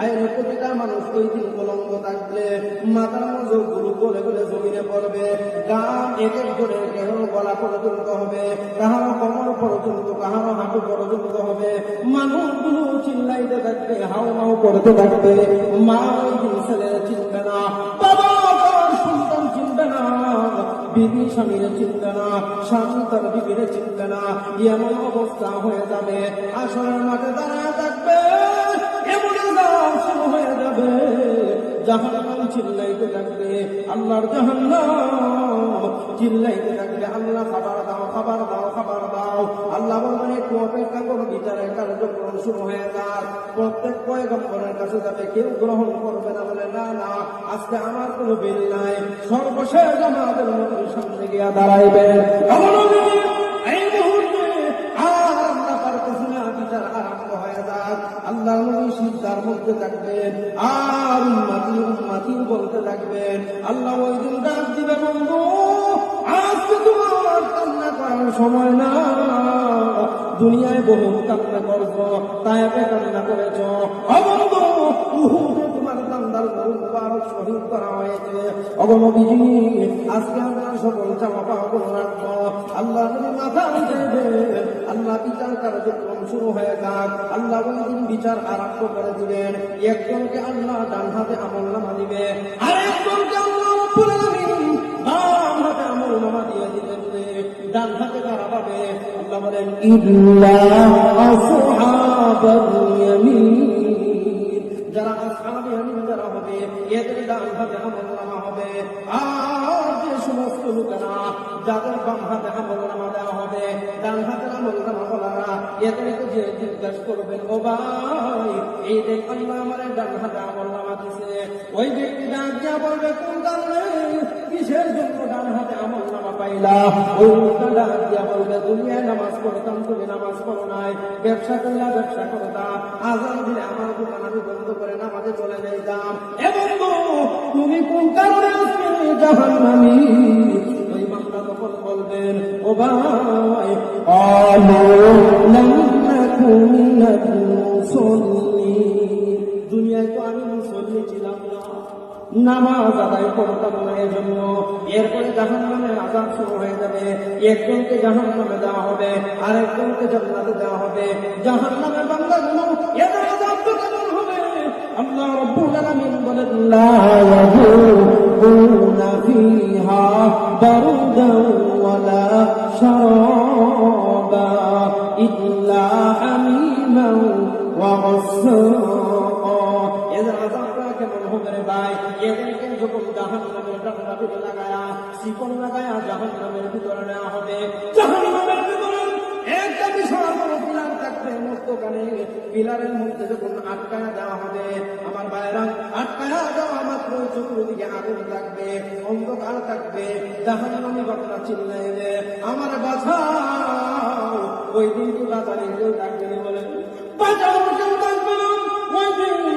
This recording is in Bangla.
আইনের প্রতিটা মানুষ ওই দিন কলঙ্ক থাকবে মাথার মজো গুরু বলে বলে জমিনে পড়বে। গান এক এক করে কেহ গলা পর্যন্ত হবে, কাহারো কমর পর্যন্ত, কাহারো হাঁটু পর্যন্ত হবে। মানুষগুলো চিল্লাইতে থাকবে, হাও মাও করতে থাকবে। মা ওই দিন ছেলে চিনবে না, বাবা চিনবে না, বিবি স্বামীর চিনবে না, স্বামী তার বিবির চিনবে না। এমন অবস্থা হয়ে যাবে, আসরের মাঠে জাহান্নাম চিল্লাইতে থাকবে, আল্লাহর জাহান্নাম চিল্লাইতে থাকবে। আল্লাহ খাবার দাও খাবার দাও খাবার দাও। আল্লাহ বলবেন, একটু অপেক্ষা করো, বিচারের কার্যক্রম শুরু হয়ে যাক। প্রত্যেক পয়গম্বরের কাছে যাবে, কেউ গ্রহণ করবে না বলে, না না, আজকে আমার কোনো বিল নাই। সর্বশেষ আমাদের মতো সামনে গিয়া দাঁড়াইবেন সিদ্ধার মধ্যে থাকবেন আর উন্মাতি উন্মাতি বলতে থাকবেন আল্লাহ ওই দিন ডাক দিবে বন্ধু আজকে তোমার কান্না করার সময় না। দুনিয়ায় বহু কান্না করছ তাই কান্না করেছ। অবন্ধু আল্লাহ মাথা দেবেন আল্লাহ বিচার কার্যক্রম শুরু হয়ে যাক। আল্লাহ ওই দিন বিচার আরম্ভ করে দিবেন। একজনকে আল্লাহ ডান হাতে আমল নামা দিবে। আর আল্লাহ দিবেন। যাদের বাম হাতে আমল এদেরকে যে জিজ্ঞাসা করবেন ও ভাই, এই দিছে ওই ব্যক্তি ডাক কারণে কিসের জন্য ডান হাতে নামা পাইলা? ওই লোকটা নামাজ পড়তাম, তুমি নামাজ পড়ো নাই। ব্যবসা করলা, ব্যবসা করতাম আজান দিলে আমার দোকান আমি বন্ধ করে নামাজে চলে যাইতাম। এবং তুমি কোন কারণে বান্দা করতেন ও ভাই। আলো দুনিয়ায় তো আমি মুসল্লি ছিলাম না। নামাজ আদায় করতাম না এজন্য। এরপরে জাহান নামের আজাব শুরু হয়ে যাবে। একজনকে জাহান নামে দেওয়া হবে, আরেকজনকে জান্নাতে দেওয়া হবে। জাহান নামে বাংলা গুলো এর আজাব তো কেমন হবে? আল্লাহ রব্বুল আলামিন বলেন, লা ইয়াহুকুম শারাবা ইল্লা হামিমান ওয়া গাসসাকা এদের আজাবটা কেমন হবে এদেরকে যখন জাহান নামের ভিতরে নেওয়া হবে জাহান নামের ভিতরে একটা বিশাল মস্তকানে পিলারের মধ্যে যখন আটকা দেওয়া হবে, আমার বাইরা আটকা দেওয়া মাত্র চতুর্দিকে আগুন থাকবে, অন্ধকার থাকবে তাহলে আমি ঘটনা চিল্লাইবে। আমার বাছা, ওই দিন তো বাজারে কেউ থাকবে বলে, বাজার থাকবে না, ওই দিন